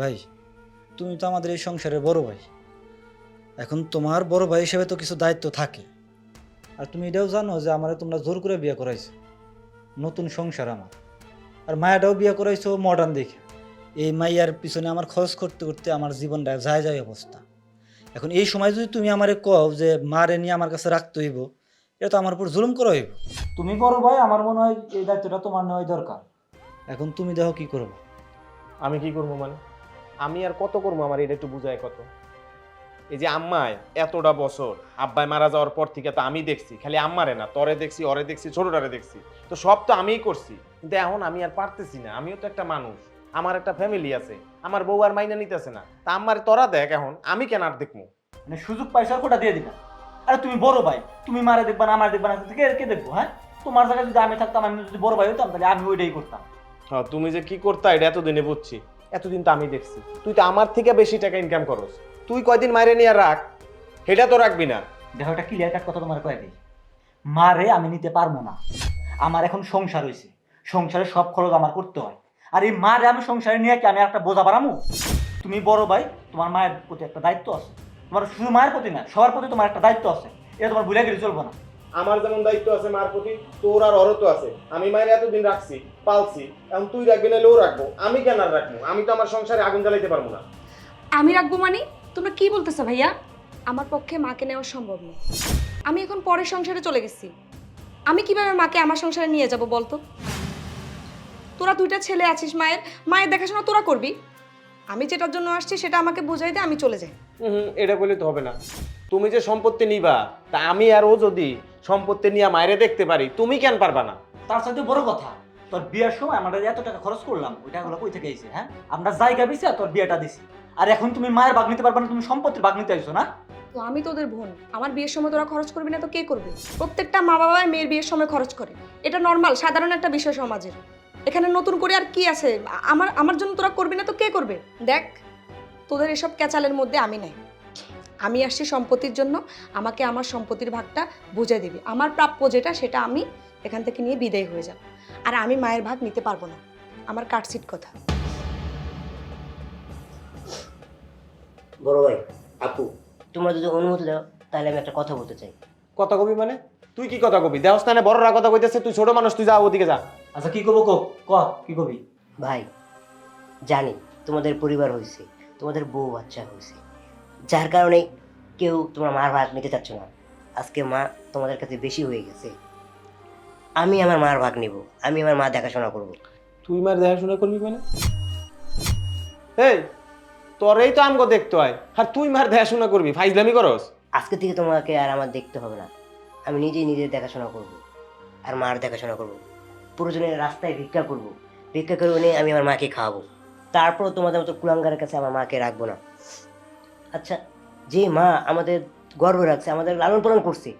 ভাই, তুমি তো আমাদের এই সংসারের বড় ভাই। এখন তোমার বড় ভাই হিসেবে তো কিছু দায়িত্ব থাকে। আর তুমি এটাও জানো যে আমার তোমরা জোর করে বিয়ে করাইছো। নতুন সংসার আমার। আর মায়াটাও বিয়ে করাইছো মডার্ন দেখে। এই মাইয়ার পিছনে আমার খরচ করতে করতে আমার জীবনটা যায় যায় অবস্থা। এখন এই সময় যদি তুমি আমারে কও যে মারে নিয়ে আমার কাছে রাখতে হইব, এটা তো আমার উপর জুলুম করা হইব। তুমি বড় ভাই, আমার মনে হয় এই দায়িত্বটা তোমার নেওয়াই দরকার। এখন তুমি দেখো কি করব। আমি কি করব মানে? আমি আর কত করব আমার এটা একটু বুঝায় কত? এই যে আম্মায় এতটা বছর আব্বাই মারা যাওয়ার পর থেকে তো আমি দেখছি খালি আম্মারে না তরে দেখছি অরে দেখছি ছোটটারে দেখছি। তো সব তো আমিই করছি কিন্তু এখন আমি আর পারতেছি না আমিও তো একটা মানুষ আমার একটা ফ্যামিলি আছে আমার বউ আর মাইনা নিতেছে না। তা আমার তোরা দেখ এখন আমি কেন আর দেখব? মানে সুযোগ পাইছো কোটা দিয়ে দিলা আরে তুমি বড় ভাই তুমি মারা দেখবা না আমার দেখবা না কে কে দেখব হ্যাঁ? তোমার জায়গায় যদি আমি থাকতাম আমি যদি বড় ভাই হতাম তাহলে আমি ওইটাই করতাম। হ্যাঁ তুমি যে কি করতা এটা এতদিনে বুঝছি। এতদিন তো আমি দেখছি। তুই তো আমার থেকে বেশি টাকা ইনকাম করস। তুই কয়দিন মাইরে নিয়ে আর রাখ, সেটা তো রাখবি না। দেখো, একটা ক্লিয়ার কাট কথা তোমার কয়ে মারে আমি নিতে পারব না। আমার এখন সংসার হয়েছে সংসারে সব খরচ আমার করতে হয়। আর এই মারে আমি সংসারে নিয়ে কি আমি একটা বোঝা বাড়ামু? তুমি বড় ভাই, তোমার মায়ের প্রতি একটা দায়িত্ব আছে। তোমার শুধু মায়ের প্রতি না, সবার প্রতি তোমার একটা দায়িত্ব আছে। এটা তোমার ভুলে গেলে চলবে না। আমার যেমন দায়িত্ব আছে মার প্রতি তোর আর অরত আছে। আমি মায়ের এতদিন রাখছি পালছি এখন তুই রাখবি না ও রাখব। আমি কেন আর রাখব? আমি তো আমার সংসারে আগুন জ্বালাইতে পারব না। আমি রাখব মানে? তোমরা কি বলতেছো ভাইয়া? আমার পক্ষে মাকে নেওয়া সম্ভব না। আমি এখন পরের সংসারে চলে গেছি। আমি কীভাবে মাকে আমার সংসারে নিয়ে যাব বলতো? তোরা দুইটা ছেলে আছিস মায়ের মায়ের দেখাশোনা তোরা করবি। আমি যেটার জন্য আসছি সেটা আমাকে বুঝাই দে আমি চলে যাই। হুম এটা বলে তো হবে না। তুমি যে সম্পত্তি নিবা তা আমি আর ও যদি সম্পত্তি নিয়ে মায়েরে দেখতে পারি তুমি কেন পারবা না? তার সাথে বড় কথা তোর বিয়ের সময় আমরা এত টাকা খরচ করলাম ওইটা হলো কই থেকে আইছে হ্যাঁ? আমরা জায়গা দিছি আর তোর বিয়েটা দিছি। আর এখন তুমি মায়ের ভাগ নিতে পারবে না তুমি সম্পত্তির ভাগ নিতে আইছো না? তো আমি তোদের বোন আমার বিয়ের সময় তোরা খরচ করবি না তো কে করবে? প্রত্যেকটা মা বাবাই মেয়ের বিয়ের সময় খরচ করে। এটা নর্মাল সাধারণ একটা বিষয় সমাজের। এখানে নতুন করে আর কি আছে? আমার আমার জন্য তোরা করবি না তো কে করবে? দেখ তোদের এসব ক্যাচালের মধ্যে আমি নাই। আমি আসছি সম্পত্তির জন্য আমাকে আমার সম্পত্তির ভাগটা বুঝে দিবি। আমার প্রাপ্য যেটা সেটা আমি এখান থেকে নিয়ে বিদায় হয়ে যাব। আর আমি মায়ের ভাগ নিতে পারব না। আমার কাটসিট কথা। বড় ভাই আপু তোমরা যদি অনুমতি দাও তাহলে আমি একটা কথা বলতে চাই। কথা কবি মানে? তুই কি কথা কবি? দেহস্থানে বড়রা কথা কইতেছে তুই ছোট মানুষ তুই যা ওদিকে যা। আচ্ছা কি করব কো? ক কি করবি ভাই জানি তোমাদের পরিবার হয়েছে তোমাদের বউ বাচ্চা হয়েছে যার কারণে কেউ তোমার মার ভাগ নিতে চাচ্ছ না। আজকে মা তোমাদের কাছে বেশি হয়ে গেছে। আমি আমার মার ভাগ নিব। আমি আমার মা দেখাশোনা করব। তুই মার দেখাশোনা করবি মানে? এই তোরেই তো আমগো দেখতে হয়। আর তুই মার দেখাশোনা করবি ফাইজলামি করস? আজকে থেকে তোমাকে আর আমার দেখতে হবে না। আমি নিজেই নিজের দেখাশোনা করব। আর মার দেখাশোনা করব। প্রয়োজনে রাস্তায় ভিক্ষা করব। ভিক্ষা করে নিয়ে আমি আমার মাকে খাওয়াবো। তারপর তোমাদের মতো কুলাঙ্গারের কাছে আমার মাকে রাখব না। আচ্ছা যে মা আমাদের গর্ব রাখছে, আমাদের লালন পালন করছে,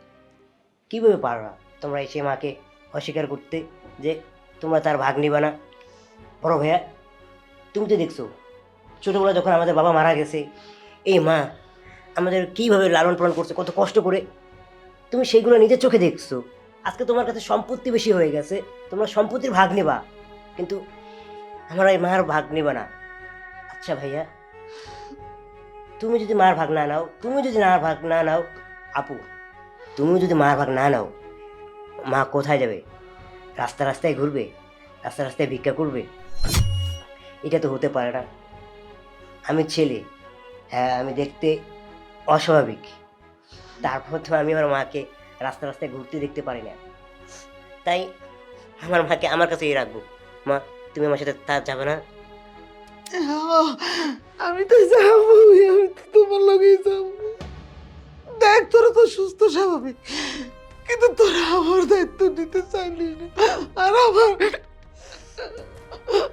কীভাবে পারবা তোমরা এসে মাকে অস্বীকার করতে যে তোমরা তার ভাগ নিবা না? বড় ভাইয়া, তুমি তো দেখছ, ছোটোবেলা যখন আমাদের বাবা মারা গেছে, এই মা আমাদের কীভাবে লালন পালন করছে, কত কষ্ট করে, তুমি সেইগুলো নিজের চোখে দেখছ। আজকে তোমার কাছে সম্পত্তি বেশি হয়ে গেছে, তোমরা সম্পত্তির ভাগ নেবা, কিন্তু আমার এই মার ভাগ নেবা না। আচ্ছা ভাইয়া তুমি যদি মার ভাগ না নাও, তুমি যদি মার ভাগ না নাও, আপু, তুমি যদি মার ভাগ না নাও, মা কোথায় যাবে? রাস্তা রাস্তায় ঘুরবে, রাস্তা রাস্তায় ভিক্ষা করবে? এটা তো হতে পারে না। আমি ছেলে হ্যাঁ আমি দেখতে অস্বাভাবিক। তারপর তো আমি আমার মাকে রাস্তা রাস্তায় ঘুরতে দেখতে পারি না। তাই আমার মাকে আমার কাছেই রাখব। মা, তুমি আমার সাথে তা যাবে না। আমি তো যাব, আমি তো তোমার লগেই যাব। দেখ, তোরা তো সুস্থ স্বাভাবিক, কিন্তু তোরা আমার দায়িত্ব নিতে চাইলি না। আর আমার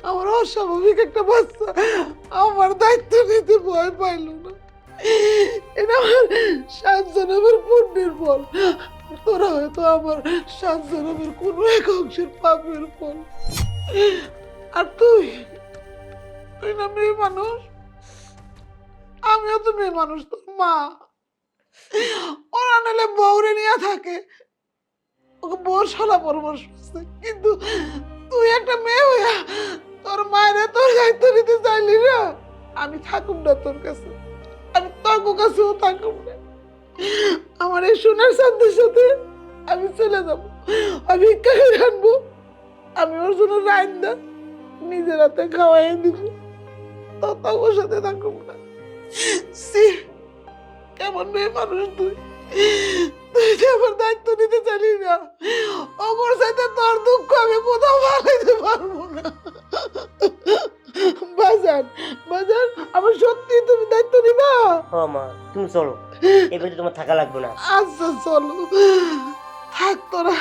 আমার অস্বাভাবিক একটা বাচ্চা, আমার দায়িত্ব নিতে ভয় পাইল না। এটা আমার সাত জনমের পুণ্যের ফল। তোরা হয়তো আমার সাত জনমের কোনো এক অংশের পাপের ফল। আর তুই? তুই না মেয়ে মানুষ? আমিও তো মেয়ে মানুষ, তোর মা। ওরা নাহলে বউরে নিয়ে থাকে। ওকে বউর সালা পরামর্শ করছে। কিন্তু তুই একটা মেয়ে হইয়া তোর মায়ের তোর দায়িত্ব নিতে চাইলি না, আমি থাকুম না তোর কাছে। আমি তোর কাছেও থাকুম না। আমার এই সোনার সাথের সাথে আমি চলে যাব। আমি ভিক্ষা করে আনব। আমি ওর জন্য রাইন্দা নিজের হাতে খাওয়াই দিব। তোর সাথে থাকুম না। সি কেমন মেয়ে মানুষ তুই? তুই যে আমার দায়িত্ব নিতে চালি না। অমর সাথে তোর দুঃখ আমি কোথাও ভালাইতে পারব না। বাজার বাজার আমার সত্যি তুমি দায়িত্ব নিবা? ও মা তুমি চলো। এবার তোমার থাকা লাগবে না। আচ্ছা চলো। থাক তোরা।